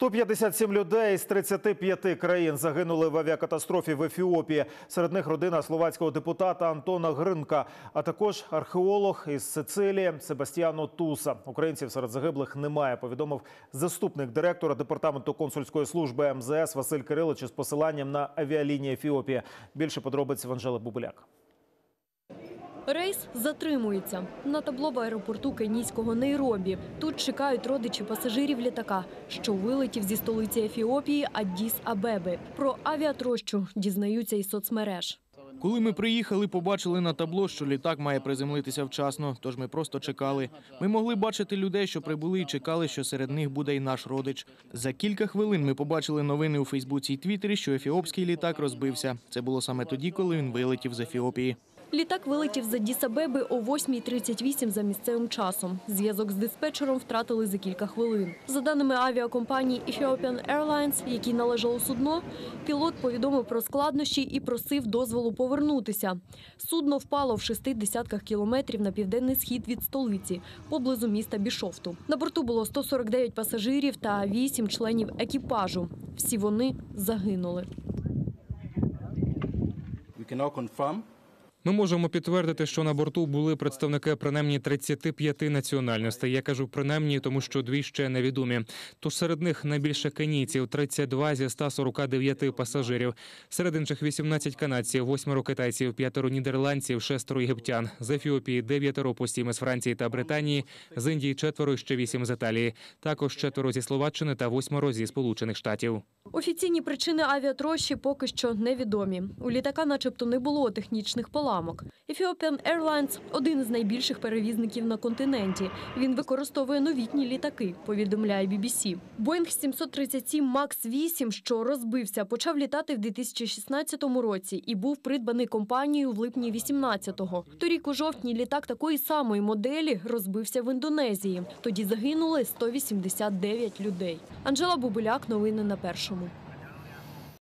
157 людей з 35 країн загинули в авіакатастрофі в Ефіопії. Серед них родина словацького депутата Антона Гринка, а також археолог із Сицилії Себастьяно Туса. Українців серед загиблих немає. Повідомив заступник директора департаменту консульської служби МЗС Василь Кирилич із посиланням на авіалінії Ефіопії. Більше подробиць в Анжели Бубуляк. Рейс затримується на табло в аеропорту кенійського Нейробі. Тут чекають родичі пасажирів літака, що вилетів зі столиці Ефіопії Аддіс Абеби. Про авіатрощу дізнаються із соцмереж. Коли ми приїхали, побачили на табло, що літак має приземлитися вчасно, тож ми просто чекали. Ми могли бачити людей, що прибули і чекали, що серед них буде й наш родич. За кілька хвилин ми побачили новини у Фейсбуці і Твіттері, що ефіопський літак розбився. Це було саме тоді, коли він вилетів з Ефіопії. Літак вилетів з Аддіс-Абеби о 8.38 за місцевим часом. Зв'язок з диспетчером втратили за кілька хвилин. За даними авіакомпанії Ethiopian Airlines, якій належало судно, пілот повідомив про складнощі і просив дозволу повернутися. Судно впало в шести десятках кілометрів на південний схід від столиці, поблизу міста Бішофту. На борту було 149 пасажирів та 8 членів екіпажу. Всі вони загинули. We can now Ми можемо підтвердити, що на борту були представники принаймні 35 національностей. Я кажу принаймні, тому що дві ще невідомі. Тож серед них найбільше кенійців 32 зі 149 пасажирів. Серед інших 18 канадців, 8 китайців, 5 нідерландців, 6 єгиптян. З Ефіопії 9 по 7 з Франції та Британії, з Індії 4 ще 8 з Італії. Також 4 зі Словаччини та 8 зі Сполучених Штатів. Офіційні причини авіатрощі поки що невідомі. У літака, начебто, не було технічних поламок. Ethiopian Airlines – один з найбільших перевізників на континенті. Він використовує новітні літаки, повідомляє BBC. Боїнг 737 MAX 8, що розбився, почав літати в 2016 році і був придбаний компанією в липні 18-го. Торік у жовтні літак такої самої моделі розбився в Індонезії. Тоді загинули 189 людей. Анжела Бубуляк, новини на першому.